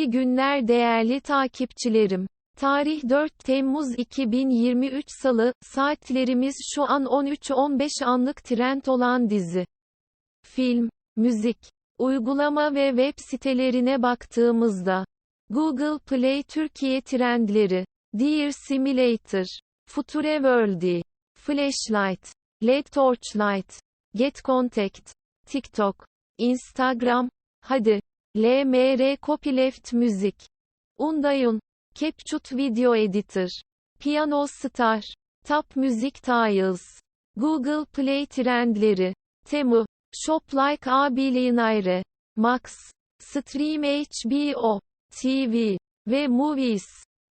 İyi günler değerli takipçilerim. Tarih 4 Temmuz 2023 Salı, saatlerimiz şu an 13-15 anlık trend olan dizi, film, müzik, uygulama ve web sitelerine baktığımızda, Google Play Türkiye trendleri, Dear Simulator, Future World, Flashlight, LED Torchlight, Get Contact, TikTok, Instagram, Hadi, LMR Copyleft Müzik, Undayun, CapCut Video Editor, Piano Star, Tap Music Tiles, Google Play Trendleri, Temu, Shop Like a Max, Stream HBO, TV ve Movies,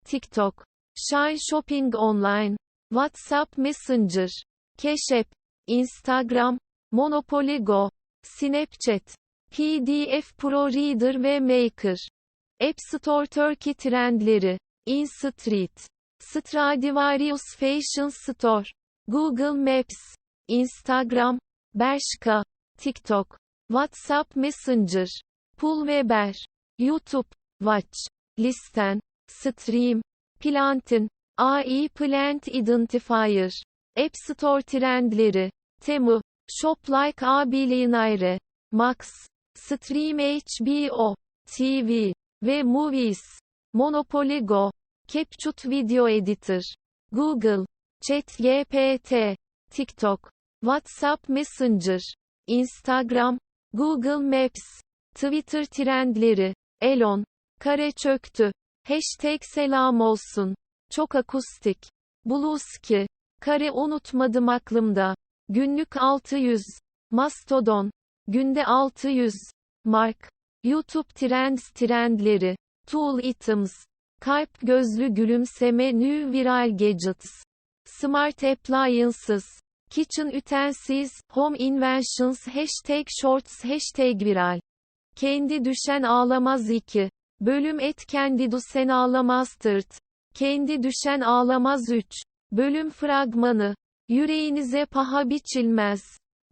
TikTok, Shine Shopping Online, WhatsApp Messenger, App, Instagram, Monopoly Go, Snapchat, PDF Pro Reader ve Maker. App Store Turkey trendleri. InStreet. Stradivarius Fashion Store. Google Maps. Instagram. Bershka. TikTok. WhatsApp Messenger. Pulveber. YouTube. Watch. Listen. Stream. Plantin. AI Plant Identifier. App Store trendleri. Temu. Shop Like a Billionaire. Max. Stream HBO. TV ve Movies, Monopoly Go, CapCut Video Editor, Google, ChatGPT, TikTok, WhatsApp Messenger, Instagram, Google Maps, Twitter trendleri, Elon, kare çöktü, hashtag selam olsun, çok akustik, Blueski, kare unutmadım aklımda, günlük 600, Mastodon, günde 600, Mark, YouTube Trends trendleri, Tool Items, Kalp gözlü gülümseme New Viral Gadgets, Smart Appliances, Kitchen Utensils, Home Inventions Hashtag Shorts Hashtag Viral. Kendi düşen ağlamaz 2. Bölüm et kendi düşen ağlamaz tırt. Kendi düşen ağlamaz 3. Bölüm fragmanı. Yüreğinize paha biçilmez.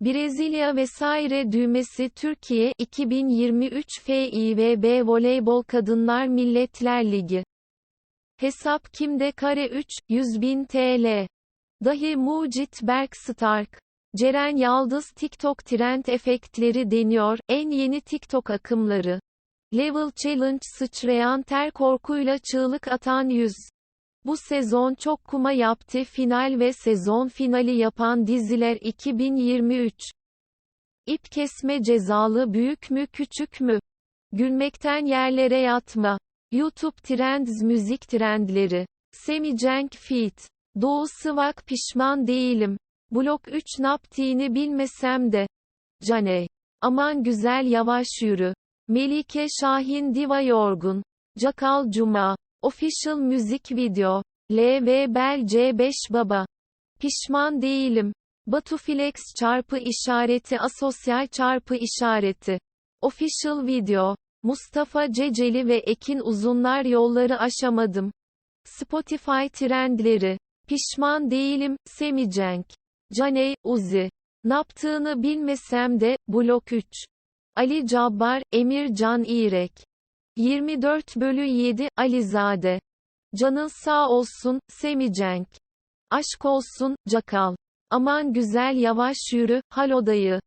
Brezilya vesaire düğmesi Türkiye 2023 FIVB Voleybol Kadınlar Milletler Ligi Hesap kimde kare 3 100.000 TL Dahi Mucit Berk Stark Ceren Yaldız TikTok trend efektleri deniyor, en yeni TikTok akımları. Level Challenge sıçrayan ter korkuyla çığlık atan yüz. Bu sezon çok kuma yaptı final ve sezon finali yapan diziler 2023. İp kesme cezalı büyük mü küçük mü? Gülmekten yerlere yatma. YouTube Trends müzik trendleri. Semi Cenk Feat. Doğu Sıvak pişman değilim. Blok 3 naptiğini bilmesem de. Caney. Aman güzel yavaş yürü. Melike Şahin Diva Yorgun. Cakal Cuma. Official Müzik Video. LV Bel C5 Baba. Pişman değilim. Batuflex çarpı işareti asosyal çarpı işareti. Official Video. Mustafa Ceceli ve Ekin Uzunlar yolları aşamadım. Spotify trendleri. Pişman değilim, Semicenk. Caney, Uzi. Naptığını bilmesem de, Blok 3. Ali Cabbar, Emir Can İrek. 24 bölü 7, Alizade. Canın sağ olsun, Semicenk. Aşk olsun, Cakal. Aman güzel yavaş yürü, Halodayı.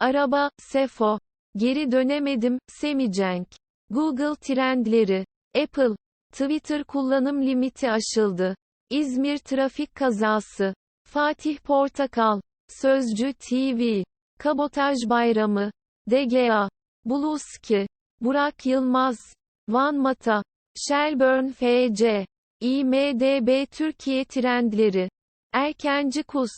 Araba, Sefo. Geri dönemedim, Semicenk. Google trendleri. Apple. Twitter kullanım limiti aşıldı. İzmir trafik kazası. Fatih Portakal. Sözcü TV. Kabotaj bayramı. DGA. Buluski. Burak Yılmaz, Van Mata, Shelburne FC, IMDB Türkiye trendleri, Erkenci Kus,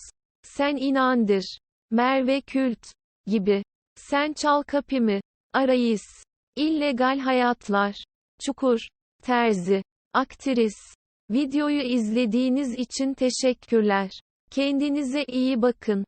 Sen inandır, Merve Kült, gibi, Sen çal kapımı, Arayis, İllegal Hayatlar, Çukur, Terzi, Aktris. Videoyu izlediğiniz için teşekkürler. Kendinize iyi bakın.